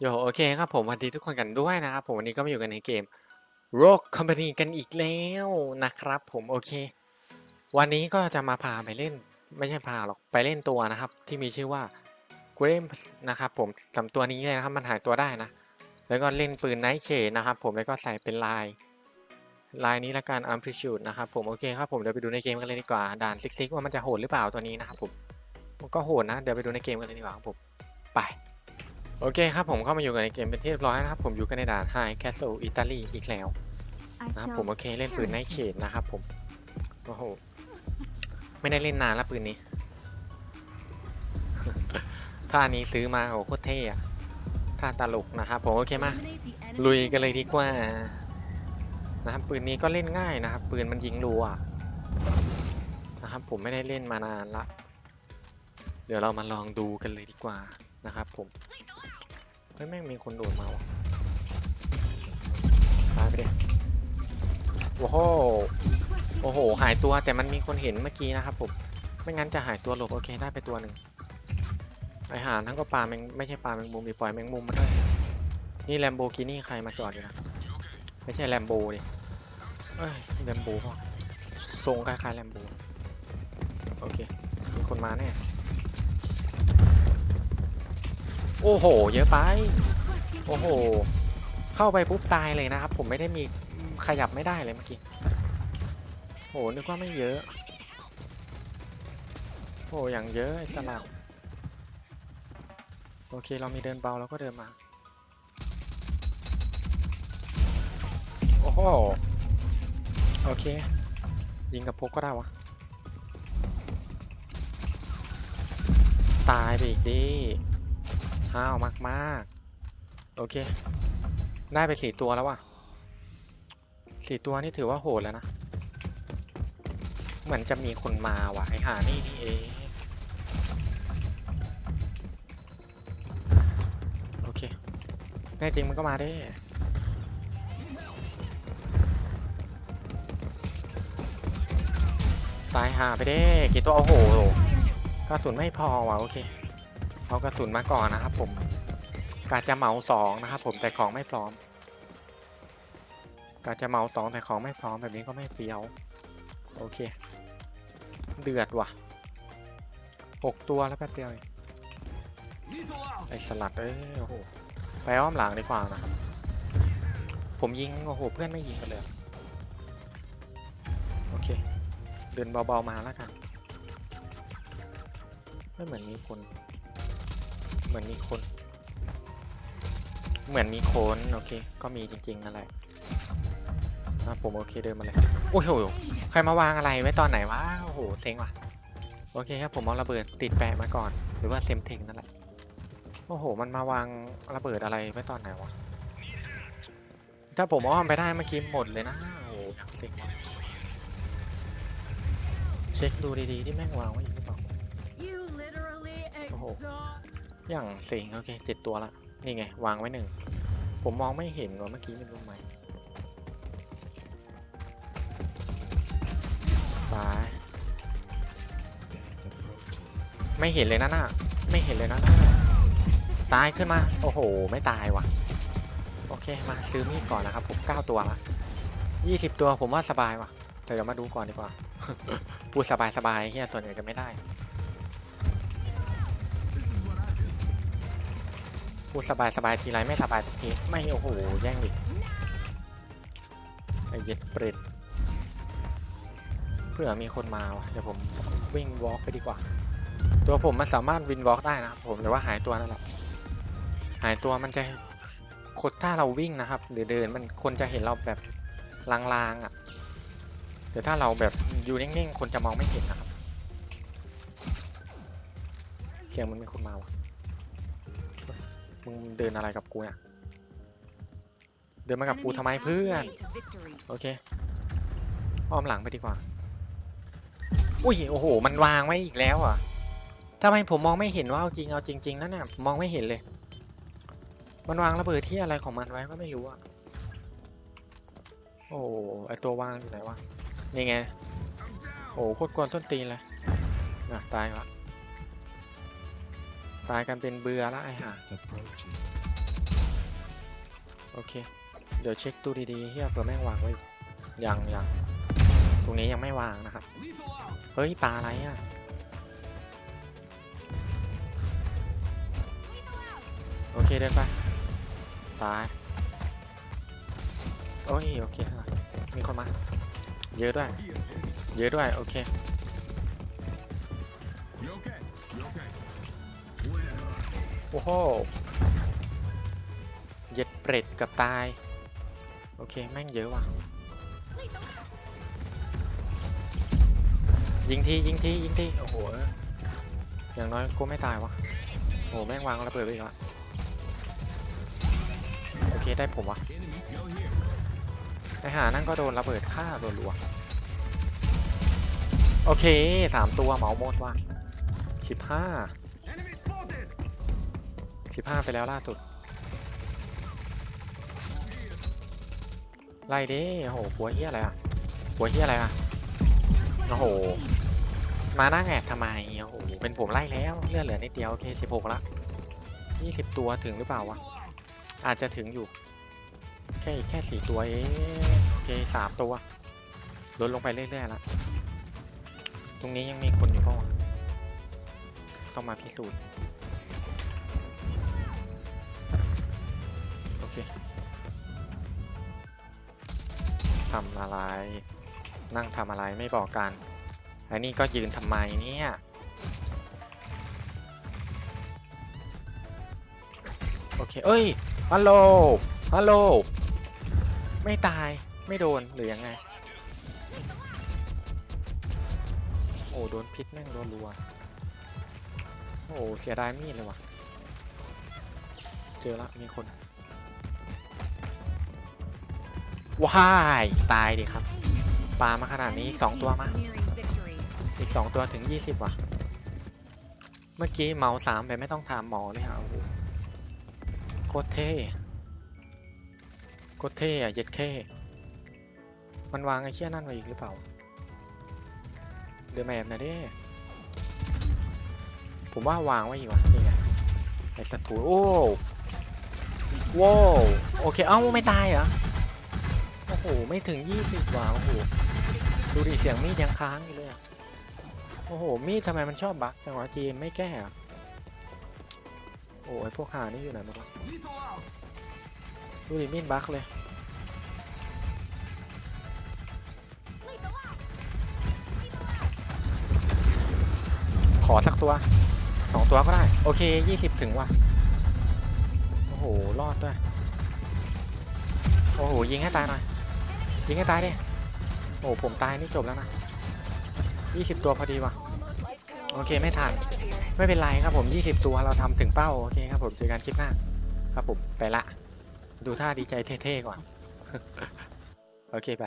โยโอเคครับผมสวัสดีทุกคนกันด้วยนะครับผมวันนี้ก็มาอยู่กันในเกม Rogue Company กันอีกแล้วนะครับ ผมโอเค วันนี้ก็จะมาพาไปเล่น ไม่ใช่พาหรอกไปเล่นตัวนะครับ ที่มีชื่อว่า g r a m นะครับผมจำตัวนี้เลยนะครับมันหายตัวได้นะ แล้วก็เล่นปืน Night Shade นะครับผมแล้วก็ใส่เป็นลายลายนี้ละกัน Amplitude นะครับผมโอเคครับผมเดี๋ยวไปดูในเกมกันเลยดีกว่าด่านซิกซิกว่ามันจะโหดหรือเปล่าตัวนี้นะครับผมมันก็โหดนะเดี๋ยวไปดูในเกมกันเลยดีกว่าครับผมไป โอเคครับผมเข้ามาอยู่กันในเกมเป็นที่เรียบร้อยนะครับ ผมอยู่กันในด่าน High Castle อิตาลีอีกแล้วนะครับผมโอเคเล่นปืนไนเขตนะครับผมโอ้โหไม่ได้เล่นนานแล้วปืนนี้ท่านี้ซื้อมาโอ้โหโคตรเท่อะท่าตลกนะครับผมโอเคมาลุยกันเลยดีกว่านะครับปืนนี้ก็เล่นง่ายนะครับ ปืนมันยิงรัวนะครับผมไม่ได้เล่นมานานละ เดี๋ยวเรามาลองดูกันเลยดีกว่านะครับผม เฮ้ยแม่งมีคนโดดมาว่ะตายไปดิโอ้โหโอ้โห หายตัวแต่มันมีคนเห็นเมื่อกี้นะครับผมไม่งั้นจะหายตัวหลบโอเคได้ไปตัวหนึ่งไอหานทั้งก็ปลาแมงไม่ใช่ปลาแมงมุมมีปล่อยแมงมุมมาด้วยนี่แลมโบกินี่ใครมาจอดอยู่นะไม่ใช่แลมโบดิเอ้ยแลมโบป่ะทรงคล้ายๆแลมโบโอเคมีคนมาแน่ โอ้โห เยอะไป โอ้โห เข้าไปปุ๊บตายเลยนะครับ ผมไม่ได้มีขยับไม่ได้เลยเมื่อกี้โหนึกว่าไม่เยอะโอ้อย่างเยอะไอ้สลับโอเคเรามีเดินเบาแล้วก็เดินมา โอ้โห โอเค ยิงกับพกก็ได้วะ ตายไปอีกดิ ห้าวมากมากๆ โอเค ได้ไปสี่ตัวแล้วว่ะสี่ตัวนี่ถือว่าโหดแล้วนะ เหมือนจะมีคนมาว่ะไอหานี่นี่เอง โอเค แน่จริงมันก็มาได้ตายหาไปเด้กี่ตัวโอ้โหกระสุนไม่พอว่ะโอเค เอากระสุนมาก่อนนะครับผมกาจะเหมาสองนะครับผมแต่ของไม่พร้อมกาจะเหมาสองแต่ของไม่พร้อมแบบนี้ก็ไม่เฟี้ยว โอเค เดือดว่ะหกตัวแล้วแป๊บเดียวเองไอสลัดเอ้ยโอ้โหไปอ้อมหลังดีกว่านะครับผมยิงโอ้โหเพื่อนไม่ยิงกันเลยโอเค เดินเบาๆมาแล้วกันไม่เหมือนมีคน เหมือนมีคน เหมือนมีคนโอเค ก็มีจริงๆนั่นแหละอะผมโอเคเดินมาเลยโอ้โหใครมาวางอะไรไว้ตอนไหนวะโอ้โหเซ็งว่ะโอเคครับผมเอาระเบิดติดแปะมาก่อน หรือว่าเซมเทงนั่นแหละโอ้โห มันมาวางระเบิดอะไรไว้ตอนไหนวะถ้าผมอ้อมไปได้เมื่อกี้หมดเลยนะโอ้โหเซ็งว่ะเช็คดูดีๆที่แม่งวางไว้อีกหรือเปล่า You literally Oh. exhaust อย่างเซ็งโอเคเจ็ดตัวละ นี่ไง วางไว้หนึ่ง ผมมองไม่เห็นว่าเมื่อกี้มันตรงไหนไปไม่เห็นเลยนะน่ะไม่เห็นเลยนะน่ะตายขึ้นมา โอ้โห ไม่ตายว่ะ โอเค มาซื้อมีดก่อนนะครับผมเก้าตัวละยี่สิบตัวผมว่าสบายว่ะแต่เดี๋ยวมาดูก่อนดีกว่า พูดสบายสบายเฮียส่วนใหญ่จะไม่ได้ พูดสบายสบายทีไรไม่สบายทุกทีไม่โอ้โหแย่งดิไอเย็ดเปรตเผื่อมีคนมาว่ะเดี๋ยวผมวิ่งวอล์กไปดีกว่า ตัวผมมันสามารถวินวอล์กได้นะครับผมแต่ว่าหายตัวนั่นแหละหายตัวมันจะคนถ้าเราวิ่งนะครับ หรือเดินมันคนจะเห็นเราแบบลางๆอะแต่ถ้าเราแบบอยู่นิ่งๆคนจะมองไม่เห็นนะครับเสียงมันมีคนมาว่ะ มึงเดินอะไรกับกูเนี่ยเดินมากับกูทำไมเพื่อน โอเคอ้อมหลังไปดีกว่า อุ้ย โอ้โห มันวางไว้อีกแล้วอะทำไมผมมองไม่เห็นว่าเอาจริงเอาจริงๆนั่นน่ะมองไม่เห็นเลย มันวางระเบิดที่อะไรของมันไว้ก็ไม่รู้อะ โอ้โหไอตัววางอยู่ไหนวะ นี่ไง โอ้โหโคตรกวนต้นตีนเลย น่ะ ตายละ ตายกันเป็นเบื่อละไอ้ห่าโอเค เดี๋ยวเช็คตู้ดีๆเฮียเผื่อแม่งวางไว้ยังยังตรงนี้ยังไม่วางนะครับ เฮ้ยปลาอะไรอะโอเคเดินไปตายโอ้ยโอเคครับมีคนมา เยอะด้วย เยอะด้วย โอเค โอ้โหเย็ดเปรตกับตาย โอเค แม่งเยอะว่ะ ยิงทียิงทียิงทีโอ้โห อย่างน้อยกูไม่ตายวะโอ้โหแม่งวางระเบิดไปอีกแล้วโอเค ได้ผมวะ Enemy, go here. ไอหานั่นก็โดนระเบิดฆ่ารัวๆโอเคสามตัวเหมาหมดว่ะสิบห้า 15 ไปแล้วล่าสุด ไล่ดิโอ้โหหัวเฮียอะไรอะหัวเฮียอะไรอะโอ้โห มาหน้าแงบทำไมโอ้โหเป็นผมไล่แล้วเลือดเหลือนิดเดียวโอเค16ละ20 ตัวถึงหรือเปล่าวะอาจจะถึงอยู่ แค่แค่สี่ตัวเอโอเคสามตัวลดลงไปเรื่อยๆละตรงนี้ยังมีคนอยู่ป่าวต้องมาพิสูจน์ เคทำอะไร นั่งทำอะไรไม่บอกกันอันนี้ก็ยืนทำไมเนี่ยโอเคเอ้ยฮัลโหลฮัลโหลไม่ตายไม่โดนหรือยังไง โอ้โดนพิษแม่งโดนรัวโอ้เสียดายมีดเลยว่ะ เจอละมีคน ว้ายตายดิครับ ปลามาขนาดนี้อีกสองตัวมา อีกสองตัวถึงยี่สิบว่ะ เมื่อกี้เมาสามไปไม่ต้องถามหมอเลยฮะโอ้โหโคตรเท่โคตรเท่อะเย็ดแค่มันวางไอ้เชี่ยนั่นไว้อีกหรือเปล่า เดือแมบนะเด้ ผมว่าวางไว้อีกว่ะนี่ไงไอ้สัตว์โอ้โว้โอเค เอ้าไม่ตายเหรอ โอ้โหไม่ถึงยี่สิบว่ะโอ้โหดูดิเสียงมีดยังค้างอยู่เลยโอ้โหมีดทำไมมันชอบบักจังวะจีนไม่แก้โอ้ยพวกหานี่อยู่ไหนหมดวะดูดิมีดบักเลยขอสักตัวสองตัวก็ได้ โอเคยี่สิบถึงว่ะ โอ้โห รอดด้วย โอ้โห ยิงให้ตายหน่อย ยิงให้ตายดิโอ้โหผมตายนี่จบแล้วนะยี่สิบตัวพอดีว่ะโอเคไม่ทันไม่เป็นไรครับผม 20 ตัวเราทำถึงเป้าโอเคครับผมเจอกันคลิปหน้า ครับผมไปละ ดูท่าดีใจเท่ๆก่อน โอเคไป